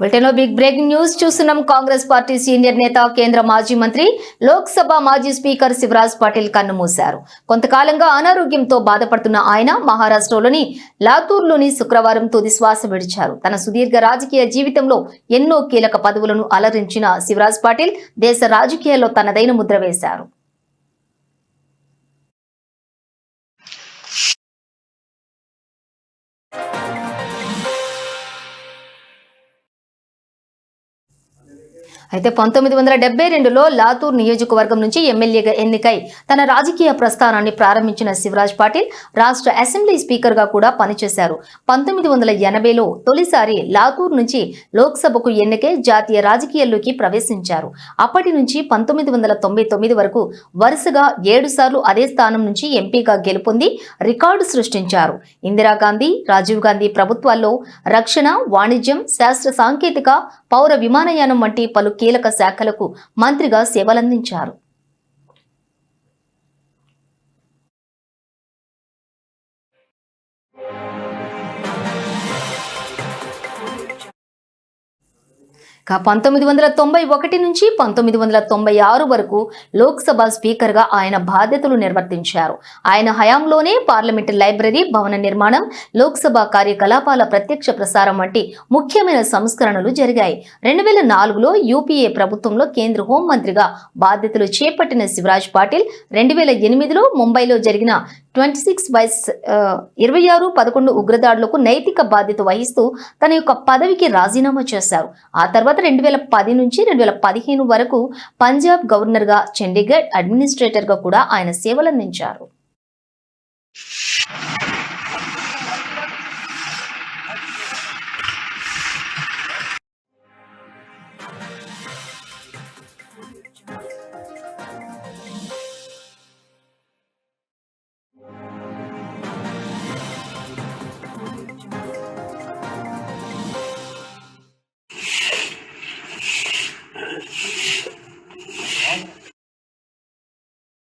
బులెటిన్లో big breaking news చూస్తున్నాం. Congress party senior నేత కేంద్ర మాజీ మంత్రి లోక్సభ మాజీ స్పీకర్ శివరాజ్ పాటిల్ కన్నుమూశారు. కొంతకాలంగా అనారోగ్యంతో బాధపడుతున్న ఆయన మహారాష్ట్రలోని లాతూర్లోని శుక్రవారం తుది శ్వాస విడిచారు. తన సుదీర్ఘ రాజకీయ జీవితంలో ఎన్నో కీలక పదవులను అలరించిన శివరాజ్ పాటిల్ దేశ రాజకీయాల్లో తనదైన ముద్ర వేశారు. అయితే పంతొమ్మిది వందల డెబ్బై రెండులో లాతూర్ నియోజకవర్గం నుంచి ఎమ్మెల్యేగా ఎన్నికై తన రాజకీయ ప్రస్థానాన్ని ప్రారంభించిన శివరాజ్ పాటిల్ రాష్ట్ర అసెంబ్లీ స్పీకర్గా కూడా పనిచేశారు. పంతొమ్మిది వందల ఎనభైలో తొలిసారి లాతూర్ నుంచి లోక్సభకు ఎన్నికై జాతీయ రాజకీయాల్లోకి ప్రవేశించారు. అప్పటి నుంచి పంతొమ్మిది వందల తొంభై తొమ్మిది వరకు వరుసగా ఏడు సార్లు అదే స్థానం నుంచి ఎంపీగా గెలుపొంది రికార్డు సృష్టించారు. ఇందిరాగాంధీ రాజీవ్ గాంధీ ప్రభుత్వాల్లో రక్షణ వాణిజ్యం శాస్త్ర సాంకేతిక పౌర విమానయానం వంటి పలు కీలక శాఖలకు మంత్రిగా సేవలందించారు Yeah. పంతొమ్మిది వందల తొంభై ఒకటి నుంచి పంతొమ్మిది వందల తొంభై ఆరు వరకు లోక్సభ స్పీకర్గా ఆయన బాధ్యతలు నిర్వర్తించారు. ఆయన హయాంలోనే పార్లమెంటు లైబ్రరీ భవన నిర్మాణం లోక్సభ కార్యకలాపాల ప్రత్యక్ష ప్రసారం వంటి ముఖ్యమైన సంస్కరణలు జరిగాయి. రెండు వేల నాలుగులో యూపీఏ ప్రభుత్వంలో కేంద్ర హోంమంత్రిగా బాధ్యతలు చేపట్టిన శివరాజ్ పాటిల్ రెండు వేల ఎనిమిదిలో ముంబైలో జరిగిన ట్వంటీ సిక్స్ బై ఇరవై ఆరు పదకొండు ఉగ్రదాడులకు నైతిక బాధ్యత వహిస్తూ తన యొక్క పదవికి రాజీనామా చేశారు. ఆ తర్వాత తర్వాత రెండు వేల పది నుంచి రెండు వేల పదిహేను వరకు పంజాబ్ గవర్నర్గా చండీగఢ్ అడ్మినిస్ట్రేటర్గా కూడా ఆయన సేవలందించారు